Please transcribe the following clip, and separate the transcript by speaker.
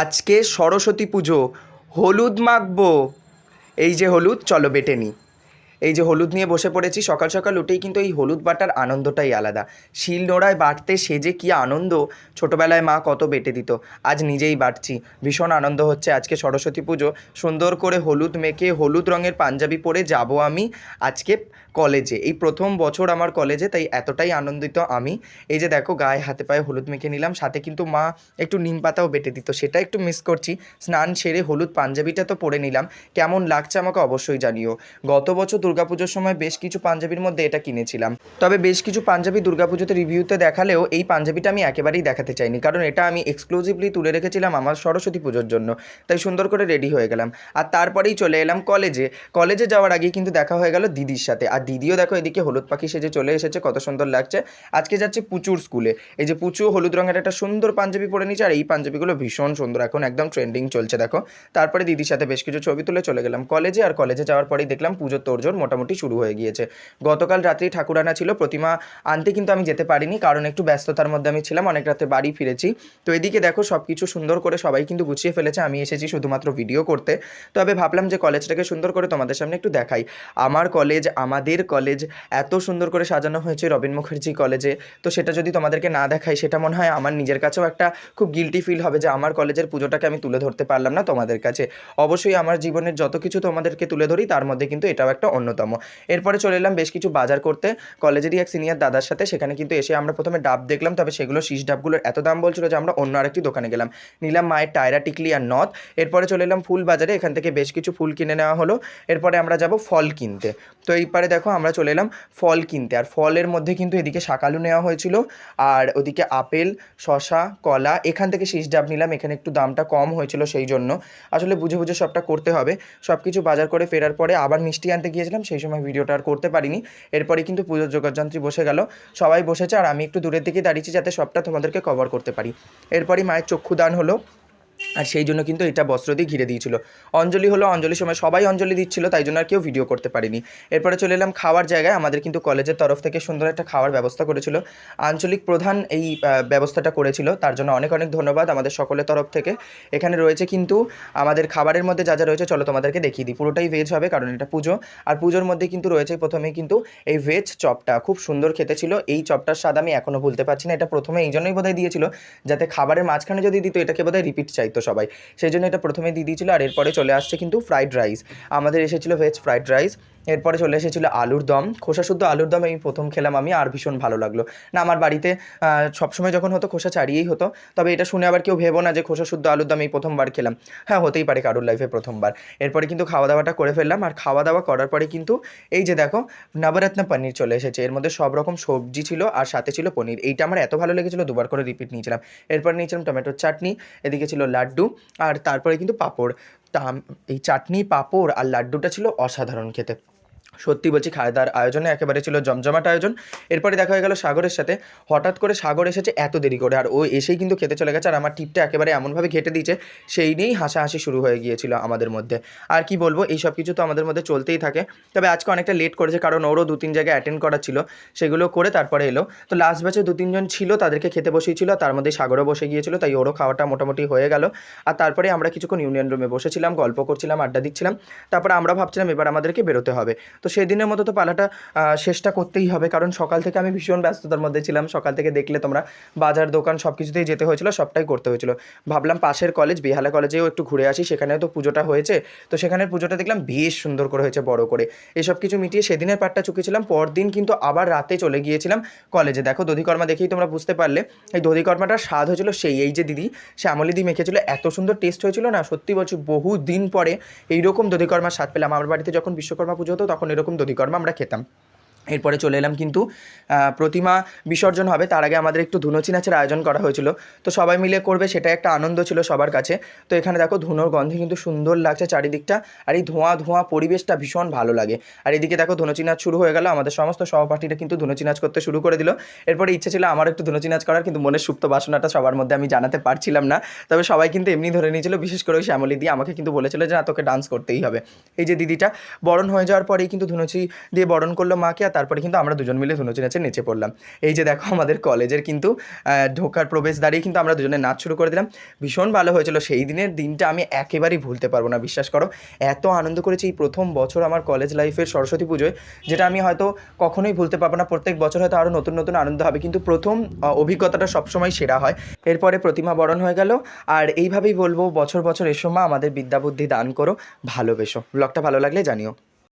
Speaker 1: আজকে সরস্বতী পুজো, হলুদ মাখবো। এই যে হলুদ, চলো বেটে নিই। এই যে হলুদ নিয়ে বসে পড়েছি, সকাল সকাল উঠেই কিন্তু এই হলুদ বাটার আনন্দটাই আলাদা। শিল নোড়ায় বাটতে সে যে কী আনন্দ, ছোটোবেলায় মা কত বেটে দিত। আজ নিজেই বাটছি, ভীষণ আনন্দ হচ্ছে আজকে সরস্বতী পুজো। সুন্দর করে হলুদ মেখে, হলুদ রঙের পাঞ্জাবি পরে যাব আমি আজকে কলেজে। এই প্রথম বছর আমার কলেজে, তাই এতটাই আনন্দিত আমি। এই যে দেখো, গায়ে হাতে পায়ে হলুদ মেখে নিলাম, সাথে কিন্তু মা একটু নিম পাতাও বেটে দিত, সেটা একটু মিস করছি। স্নান সেরে হলুদ পাঞ্জাবিটা তো পরে নিলাম। কেমন লাগছে আমাকে অবশ্যই জানিও। গত বছর দুর্গাপুজোর সময় বেশ কিছু পাঞ্জাবির মধ্যে এটা কিনেছিলাম। তবে বেশ কিছু পাঞ্জাবি দুর্গাপুজোতে রিভিউতে দেখালেও এই পাঞ্জাবিটা আমি একেবারেই দেখাতে চাইনি। কারণ এটা আমি এক্সক্লুসিভলি তুলে রেখেছিলাম আমার সরস্বতী পুজোর জন্য। তাই সুন্দর করে রেডি হয়ে গেলাম। আর তারপরেই চলে এলাম কলেজে। কলেজে যাওয়ার আগেই কিন্তু দেখা হয়ে গেল দিদির সাথে। আর দিদিও দেখো এদিকে হলুদ পাখি সেজে চলে এসেছে, কত সুন্দর লাগছে। আজকে যাচ্ছে পুচুর স্কুলে। এই যে পুচু হলুদ রঙের একটা সুন্দর পাঞ্জাবি পরে নিচ্ছে আর এই পাঞ্জাবিগুলো ভীষণ সুন্দর, এখন একদম ট্রেন্ডিং চলছে, দেখো। তারপরে দিদির সাথে বেশ কিছু ছবি তুলে চলে গেলাম কলেজে, আর কলেজে যাওয়ার পরেই দেখলাম পুজোর তোড়জোড় মোটামুটি শুরু হয়ে গিয়েছে। গতকাল রাত্রি ঠাকুরানা ছিল, প্রতিমা আনতে কিন্তু আমি যেতে পারিনি, কারণ একটু ব্যস্ততার মধ্যে আমি ছিলাম, অনেক রাতে বাড়ি ফিরেছি। তো এদিকে দেখো সব কিছু সুন্দর করে সবাই কিন্তু গুছিয়ে ফেলেছে, আমি এসেছি শুধুমাত্র ভিডিও করতে। তবে ভাবলাম যে কলেজটাকে সুন্দর করে তোমাদের সামনে একটু দেখাই। আমার কলেজ, আমাদের কলেজ এত সুন্দর করে সাজানো হয়েছে রবীন মুখার্জি কলেজে তো সেটা যদি তোমাদেরকে না দেখাই, সেটা মনে হয় আমার নিজের কাছেও একটা খুব গিলটি ফিল হবে যে আমার কলেজের পুজোটাকে আমি তুলে ধরতে পারলাম না তোমাদের কাছে। অবশ্যই আমার জীবনের যত কিছু তোমাদেরকে তুলে ধরি, তার মধ্যে কিন্তু এটাও একটা অন্যতম। এরপরে চলে এলাম বেশ কিছু বাজার করতে। কলেজেরই এক সিনিয়র দাদার সাথে সেখানে কিন্তু এসে আমরা প্রথমে ডাব দেখলাম, তবে সেগুলো শীষ ডাবগুলোর এত দাম বলছিল যে আমরা অন্য আরেকটি দোকানে গেলাম। নিলাম মায়ের টায়রা, টিকলি আর নথ। এরপরে চলে এলাম ফুল বাজারে, এখান থেকে বেশ কিছু ফুল কিনে নেওয়া হলো। এরপরে আমরা যাব ফল কিনতে। তো এইবারে দেখো আমরা চলে এলাম ফল কিনতে। আর ফলের মধ্যে কিন্তু এদিকে শাকালু নেওয়া হয়েছিল, আর ওদিকে আপেল শশা কলা, এখান থেকে শীষ ডাব নিলাম, এখানে একটু দামটা কম হয়েছিল সেই জন্য। আসলে বুঝে বুঝে সবটা করতে হবে। সব কিছু বাজার করে ফেরার পরে আবার মিষ্টি আনতে গিয়েছিলাম, সেই সময় ভিডিওটা আর করতে পারিনি। এরপরে কিন্তু পুজোর যোগাযন্ত্রী বসে গেল। সবাই বসেছে, আর আমি একটু দূরের দিকে দাঁড়িয়েছি যাতে সবটা তোমাদেরকে কভার করতে পারি। এরপরই মায়ের চক্ষুদান হলো। আর সেই জন্য কিন্তু এটা বস্ত্র দিয়ে ঘিরে দিয়েছিল। অঞ্জলি হলো অঞ্জলির সময় সবাই অঞ্জলি দিচ্ছিল, তাই জন্য আর কেউ ভিডিও করতে পারিনি। এরপরে চলে এলাম খাওয়ার জায়গায়। আমাদের কিন্তু কলেজের তরফ থেকে সুন্দর একটা খাওয়ার ব্যবস্থা করেছিল। আঞ্চলিক প্রধান এই ব্যবস্থাটা করেছিল। তার জন্য অনেক অনেক ধন্যবাদ আমাদের সকলের তরফ থেকে। এখানে রয়েছে কিন্তু আমাদের খাবারের মধ্যে যা যা রয়েছে, চলো তোমাদেরকে দেখিয়ে দিই। পুরোটাই ভেজ হবে, কারণ এটা পুজো। আর পুজোর মধ্যে কিন্তু রয়েছে প্রথমেই কিন্তু এই ভেজ চপটা। খুব সুন্দর খেতে ছিল। এই চপটার স্বাদ আমি এখনও ভুলতে পারছি না। এটা প্রথমে এই জন্যই বোধহয় দিয়েছিল, যাতে খাবারের মাঝখানে যদি দিত, এটাকে বোধহয় রিপিট চাইতো সবাই। সেই জন্য এটা প্রথমে দিয়ে দিয়েছিলো আর এরপরে চলে আসছে কিন্তু ফ্রাইড রাইস আমাদের এসেছিল ভেজ ফ্রাইড রাইস এরপরে চলে এসেছিল আলুর দম। খোসা শুদ্ধ আলুর দম এই প্রথম খেলাম আমি, আর ভীষণ ভালো লাগল। না, আমার বাড়িতে সবসময় যখন হতো খোসা ছাড়িয়েই হতো। তবে এটা শুনে আবার কেউ ভেবো না যে খোসা শুদ্ধ আলুর দম এই প্রথমবার খেলাম। হ্যাঁ হতেই পারে কারোর লাইফে প্রথমবার। এরপরে কিন্তু খাওয়া দাওয়াটা করে ফেললাম। আর খাওয়া দাওয়া করার পরে কিন্তু এই যে দেখো, নবরত্ন পনির চলে এসেছে। এর মধ্যে সব রকম সবজি ছিল আর সাথে ছিল পনির। এইটা আমার এত ভালো লেগেছিলো, দুবার করে রিপিট নিয়েছিলাম। এরপর নিয়েছিলাম টমেটোর চাটনি এদিকে ছিল লাড্ডু, আর তারপরে কিন্তু পাঁপড়। তা এই চাটনি পাঁপড় আর লাড্ডুটা ছিল অসাধারণ খেতে। সত্যি বলছি খাওয়া দাওয়ার আয়োজনে একেবারে ছিল জমজমাট আয়োজন। এরপরে দেখা হয়ে গেল সাগরের সাথে। হঠাৎ করে সাগর এসেছে এত দেরি করে, আর ও এসেই কিন্তু খেতে চলে গেছে, আর আমার টিপটা একেবারে এমনভাবে ঘেটে দিয়েছে, সেই নিয়েই হাসাহাসি শুরু হয়ে গিয়েছিল আমাদের মধ্যে। আর কি বলব, এই সব কিছু তো আমাদের মধ্যে চলতেই থাকে। তবে আজকে অনেকটা লেট করেছে, কারণ ওরও দু তিন জায়গায় অ্যাটেন্ড করা ছিল, সেগুলো করে তারপরে এলো। তো লাস্ট ব্যাচে দু তিনজন ছিল, তাদেরকে খেতে বসিয়েছিল, তার মধ্যে সাগরও বসে গিয়েছিল, তাই ওরও খাওয়াটা মোটামুটি হয়ে গেল। আর তারপরে আমরা কিছুক্ষণ ইউনিয়ন রুমে বসেছিলাম, গল্প করছিলাম, আড্ডা দিচ্ছিলাম। তারপরে আমরা ভাবছিলাম এবার আমাদেরকে বেরোতে হবে। তো সেদিনের মতো তো পালাটা শেষটা করতেই হবে। কারণ সকাল থেকে আমি ভীষণ ব্যস্ততার মধ্যে ছিলাম। সকাল থেকে দেখলে তোমরা বাজার, দোকান সব কিছুতেই যেতে হয়েছিল, সবটাই করতে হয়েছিল। ভাবলাম পাশের কলেজ, বেহালা কলেজেও একটু ঘুরে আসি, সেখানেও তো পুজোটা হয়েছে। তো সেখানের পুজোটা দেখলাম বেশ সুন্দর করে হয়েছে, বড় করে। এসব কিছু মিটিয়ে সেদিনের পাটটা চুকেছিলাম, পরদিন কিন্তু আবার রাতে চলে গিয়েছিলাম কলেজে। দেখো দধিকর্মা দেখেই তোমরা বুঝতে পারলে, এই দধিকর্মাটার স্বাদ হয়েছিল সেই, এই যে দিদি, শ্যামলি দি মেখেছিল, এত সুন্দর টেস্ট হয়েছিল না? সত্যি বলছি বহু দিন পরে এইরকম দধিকর্মার স্বাদ পেলাম। আমার বাড়িতে যখন বিশ্বকর্মা পুজো হতো, তখন এরকম দধিকর্মা আমরা খেতাম। এরপরে চলে এলাম কিন্তু প্রতিমা বিসর্জন হবে। তার আগে আমাদের একটু ধুনোচি নাচের আয়োজন করা হয়েছিল। তো সবাই মিলে করবে সেটা একটা আনন্দ ছিল সবার কাছে। তো এখানে দেখো ধুনোর গন্ধে কিন্তু সুন্দর লাগছে চারিদিকটা। আর এই ধোঁয়া ধোঁয়া পরিবেশটা ভীষণ ভালো লাগে। আর এদিকে দেখো ধুনোচি নাচ শুরু হয়ে গেল। আমাদের সমস্ত সহপাঠীরা কিন্তু ধুনোচি নাচ করতে শুরু করে দিল। এরপরে ইচ্ছে ছিল আমার একটু ধুনোচি নাচ করার, কিন্তু মনের সুপ্ত বাসনাটা সবার মধ্যে আমি জানাতে পারছিলাম না। তবে সবাই কিন্তু এমনি ধরে নিয়েছিল, বিশেষ করে ওই শ্যামলি দিয়ে আমাকে কিন্তু বলেছিল যে, না, তোকে ডান্স করতেই হবে। এই যে দিদিটা বরণ হয়ে যাওয়ার পরেই কিন্তু ধুনুচি দিয়ে বরণ করল মাকে। আর তারপরে কিন্তু আমরা দুজন মিলে ধুনুচি নাচে নেচে পড়লাম। এই যে দেখো আমাদের কলেজের কিন্তু ঢোকার প্রবেশ দাঁড়িয়ে কিন্তু আমরা দুজনে নাচ শুরু করে দিলাম। ভীষণ ভালো হয়েছিল। সেই দিনের দিনটা আমি একেবারেই ভুলতে পারব না, বিশ্বাস করো। এত আনন্দ করেছি এই প্রথম বছর আমার কলেজ লাইফের সরস্বতী পুজোয়, যেটা আমি হয়তো কখনোই ভুলতে পারব না। প্রত্যেক বছর হয়তো আরও নতুন নতুন আনন্দ হবে, কিন্তু প্রথম অভিজ্ঞতাটা সবসময় সেরা হয়। এরপরে প্রতিমা বরণ হয়ে গেল। আর এইভাবেই বলব, বছর বছর এসো মা, আমাদের বিদ্যা বুদ্ধি দান করো, ভালোবেসো। ব্লগটা ভালো লাগলে জানিও।